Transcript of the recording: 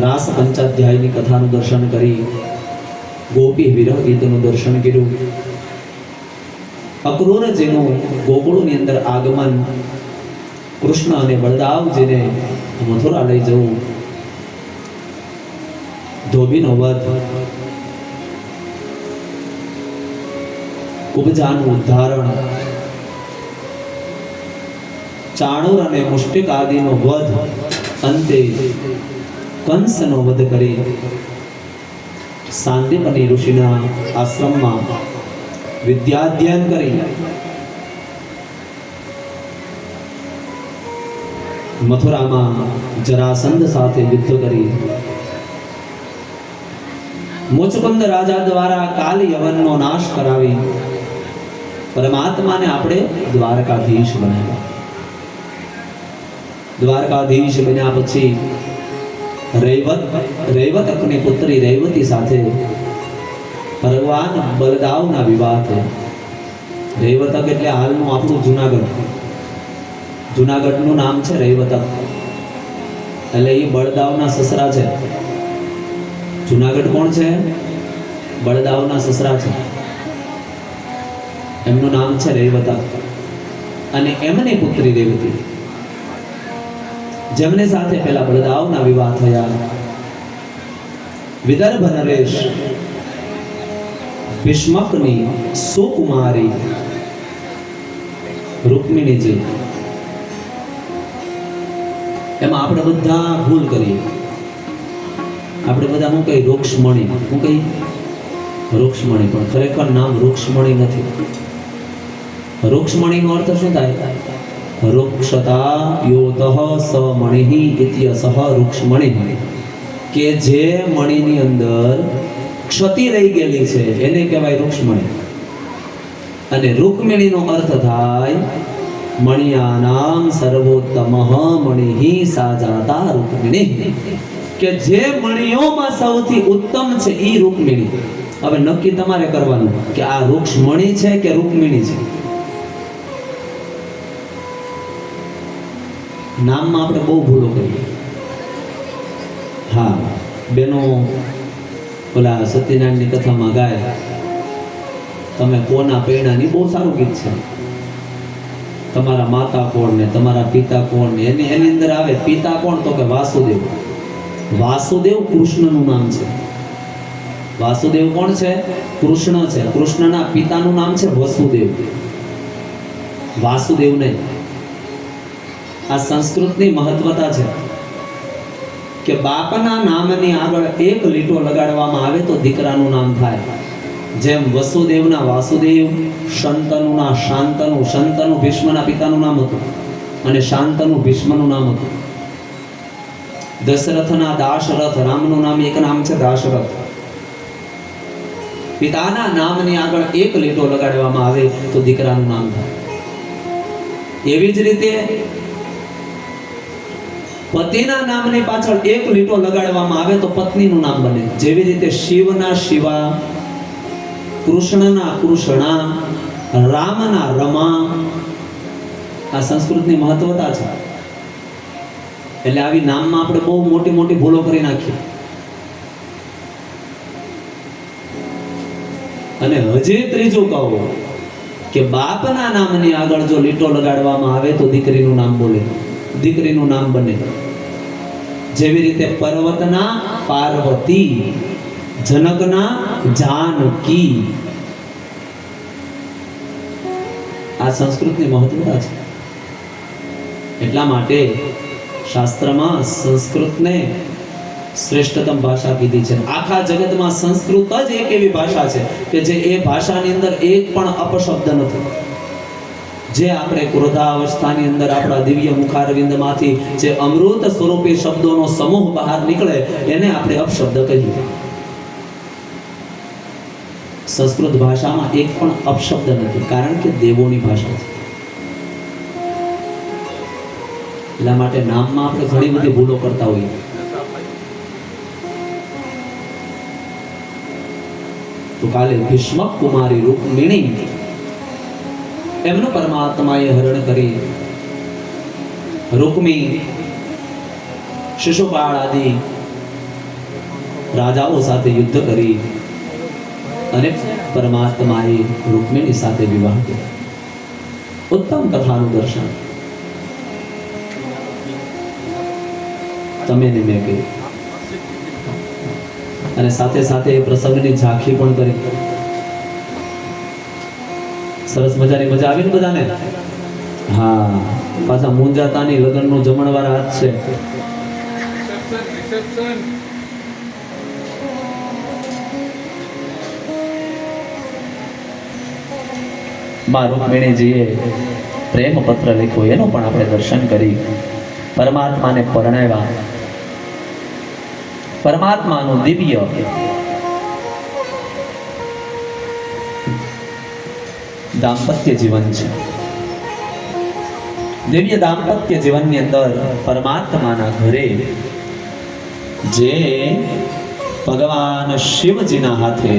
રાસ પંચાધ્યાયની કથાનું દર્શન કરી ગોપી વિરહ ગીતનું દર્શન કર્યું. અક્રૂરજીનું ગોકુળની અંદર આગમન, કૃષ્ણ અને બળદાવજીને મથુરા લઈ જવું. ધોબીનો વધ. ઉપજાનું ઉદ્ધારણ. ચાણુર અને મુષ્ટિક આદિનો વધ અંતે કંસનો વધ કરી. સાંદીપની ઋષિના આશ્રમમાં વિદ્યાધ્યયન કરી. મથુરામાં જરાસંધ સાથે યુદ્ધ કરી. મુચકુંદ રાજા દ્વારા કાલ યવનનો નાશ કરાવી. પરમાત્માને આપણે દ્વારકાધીશ બનાવ્યા. દ્વારકાધીશ બન્યા પછી રૈવત રૈવતકની પુત્રી રૈવતી સાથે ભગવાન બલદાવના વિવાહ થયા. રૈવતક એટલે હાલનું આપણું જુનાગઢ. જુનાગઢનું નામ છે રૈવતક. એટલે એ બળદાવના સસરા છે. જુનાગઢ કોણ છે? બળદાવના સસરા છે. એમનું નામ છે રૈવતક. અને એમની પુત્રી રેવતી. જેમની સાથે પેલા બળદાવના વિવાહ થયા. વિદર્ભ નરેશ, ભીષ્મકની સુકુમારી, રૂકમિણીજી. એમાં આપણે બધા ભૂલ કરીએ આપણે બધા હું કઈ રૂક્ષ્મણી, હું કઈ રૂક્ષ્મણી, પણ ખરેખર નામ રૂક્ષ્મણી નથી. રૂક્ષ્મણીનો અર્થ શું થાય? રૂક્ષતા યોતઃ સ મણિ ઇત્યસઃ રૂક્ષમણિ, કે જે મણિની અંદર ક્ષતિ રહી ગયેલી છે, એને કહેવાય રૂક્ષમણિ. અને રૂકમિણીનો અર્થ થાય, મણિયાનામ સર્વોત્તમ મણિ સાજાતા રૂક્મિણી, કે જે મણિયોમાં સૌથી ઉત્તમ છે એ રૂક્મિણી. હવે નક્કી તમારે કરવાનું કે આ રૂક્ષ્મણી છે કે રૂક્મિણી છે? નામમાં આપણે બહુ ભૂલો કરીએ. હા, બેનો ઓલા સત્યનારાયણની કથામાં ગાય, તમે કોના પ્રેરણાની બહુ સારું ગીત છે. તમારા માતા કોણ ને, તમારા પિતા કોણ ને? એની એની અંદર આવે, પિતા કોણ? તો કે વાસુદેવ. વાસુદેવ કૃષ્ણનું નામ છે. વાસુદેવ કોણ છે? કૃષ્ણ છે. કૃષ્ણના પિતાનું નામ છે વસુદેવ. વાસુદેવ નહીં. આ સંસ્કૃતની મહત્વતા છે કે બાપના નામની આગળ એક લીટો લગાડવામાં આવે તો દીકરાનું નામ થાય. જેમ વસુદેવના વાસુદેવ શંતનુના શાંતનુ શંતનુ ભીષ્મના પિતાનું નામ હતું અને શાંતનુ ભીષ્મનું નામ હતું. દશરથના દાશરથ રામનું નામ એક નામ છે દાશરથ. પિતાના નામની આગળ એક લીટો લગાડવામાં આવે તો દીકરાનું નામ થાય. એવી જ રીતે પતિના નામની પાછળ એક લીટો લગાડવામાં આવે તો પત્નીનું નામ બને. જેવી રીતે શિવના શિવા, કૃષ્ણના કૃષ્ણા, રામના રમા, આ સંસ્કૃતની મહત્વતા છે. એટલે આવી નામમાં આપણે બહુ મોટી મોટી ભૂલો કરી નાખીએ. અને હજી ત્રીજું કહો કે બાપના નામની આગળ જો લીટો લગાડવામાં આવે તો દીકરીનું નામ બોલે. દીકરીનું નામ બને. જેવી રીતે પર્વતના પાર્વતી, જનકના જાનકી. આ સંસ્કૃતની મહત્વતા છે. એટલા માટે શાસ્ત્રમાં સંસ્કૃતને શ્રેષ્ઠતમ ભાષા કીધી છે. આખા જગતમાં સંસ્કૃત જ એક એવી ભાષા છે કે જે એ ભાષાની અંદર એક પણ અપશબ્દ નથી. જે આપણે ક્રોધાવસ્થાની અંદર આપણા દિવ્ય મુખારવિંદમાંથી જે અમૃત સ્વરૂપે શબ્દોનો સમૂહ બહાર નીકળે, એને આપણે અપશબ્દ કહીએ. સંસ્કૃત ભાષામાં એક પણ અપશબ્દ નથી, કારણ કે દેવોની ભાષા છે. એટલા માટે નામમાં આપણે ઘણી બધી ભૂલો કરતા હોઈએ. તો કાલે ભીષ્મક કુમારી રૂકમિણી એમનું પરમાત્માએ હરણ કરી રૂકમી, શિશુપાળ આદિ રાજાઓ સાથે યુદ્ધ કરી અને પરમાત્માએ રૂકમિણી સાથે વિવાહ કર્યો. ઉત્તમ કથાનું દર્શન. તમે ને મેં કહ્યું અને સાથે સાથે પ્રસંગની ઝાંખી પણ કરી. સરસ મજાની મજા આવી ને બધાને? હા, પાછા મુંજાતાની લગ્નનું જમણવાર હાથ છે. રૂકમિણીજીએ પ્રેમ પત્ર લખ્યો, એનું પણ આપણે દર્શન કરી. પરમાત્માને પરણાવ્યા. પરમાત્માનું દિવ્ય દાંપત્ય જીવન છે. દિવ્ય દાંપત્ય જીવનની અંદર પરમાત્માના ઘરે જે ભગવાન શિવજીના હાથે